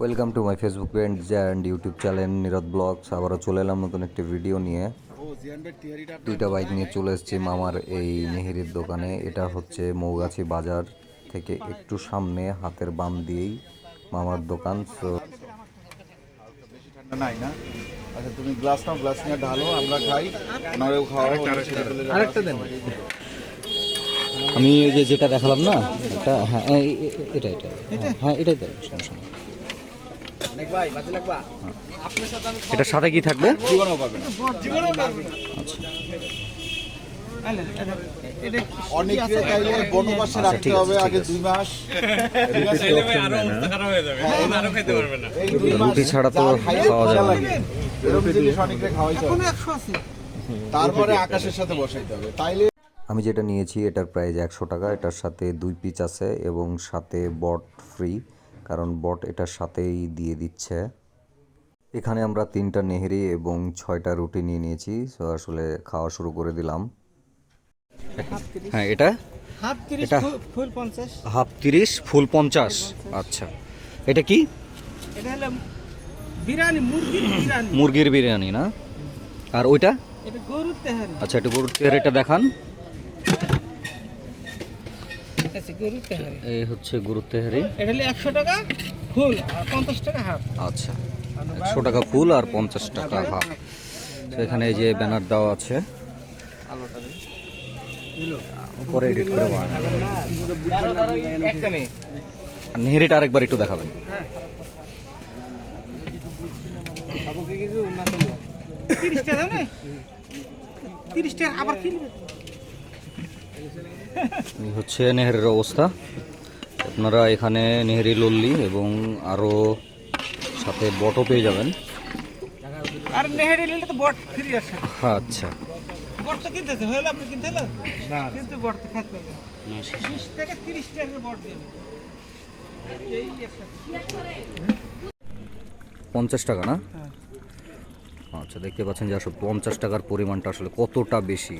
Welcome to my Facebook page and YouTube channel Nirad blogs আবারও চলে এলাম নতুন একটি ভিডিও নিয়ে। দুইটা বাইক নিয়ে চলে এসেছি মামার এই নেহেরির দোকানে। এটা হচ্ছে মৌগাছি বাজার থেকে একটু সামনে হাতের বাম দিয়েই মামার দোকান। সো নাই না আচ্ছা তুমি গ্লাস নাও গ্লাস নিয়ে ঢালো আমরা খাই। নরেও খাওয়াবো আরেকটা দেন। আমি ওই যে যেটা দেখালাম না এটা হ্যাঁ এই- এই- এটা এটা হ্যাঁ এটাই সমস্যা নেই। এটার সাথে কি থাকবে? জীবনেও পাবে না। অনেকে চাইলে বনবাসে রাখতে হবে আগে দুই মাস। এই দুই মাস রুটি ছাড়া তো খাওয়া যাবে তারপরে আকাশের সাথে বসাইতে হবে। তাইলে আমি যেটা নিয়েছি এটার প্রাইস একশো টাকা। এটার সাথে দুই পিস আছে এবং সাথে বট ফ্রি কারণ বট এটার সাথেই দিয়ে দিচ্ছে। এখানে আমরা তিনটা নেহেরি এবং ছয়টা রুটি নিয়ে নিয়েছি সো আসলে খাওয়া শুরু করে দিলাম। হ্যাঁ এটা? এটা- হাফ তিরিশ ফুল পঞ্চাশ? আচ্ছা। এটা কি? বিরিয়ানি মুরগির বিরিয়ানি। না? আর ওইটা? এটা গরুর তেহারি। আচ্ছা তেহারিটা দেখান। আছে গরুর তেহারি। এই হচ্ছে গরুর তেহারি। এটা হলো একশো টাকা ফুল আর পঞ্চাশ টাকা হাফ। আচ্ছা একশো টাকা ফুল আর পঞ্চাশ টাকা হাফ। তো এখানে এই যে ব্যানার দেওয়া আছে। পরে এডিট করে নেহেরিটা আরেকবার একটু দেখাবেন। তিরিশ টাকা দাও না? তিরিশ টাকা আবার কিনবে? হচ্ছে নেহেরের অবস্থা। আপনারা এখানে নেহেরি লল্লি এবং আরও সাথে বটও পেয়ে যাবেন। আছে। আচ্ছা। পঞ্চাশ টাকা না? হ্যাঁ। আচ্ছা দেখতে পাচ্ছেন যে আসলে পঞ্চাশ টাকার পরিমাণটা আসলে কতটা বেশি?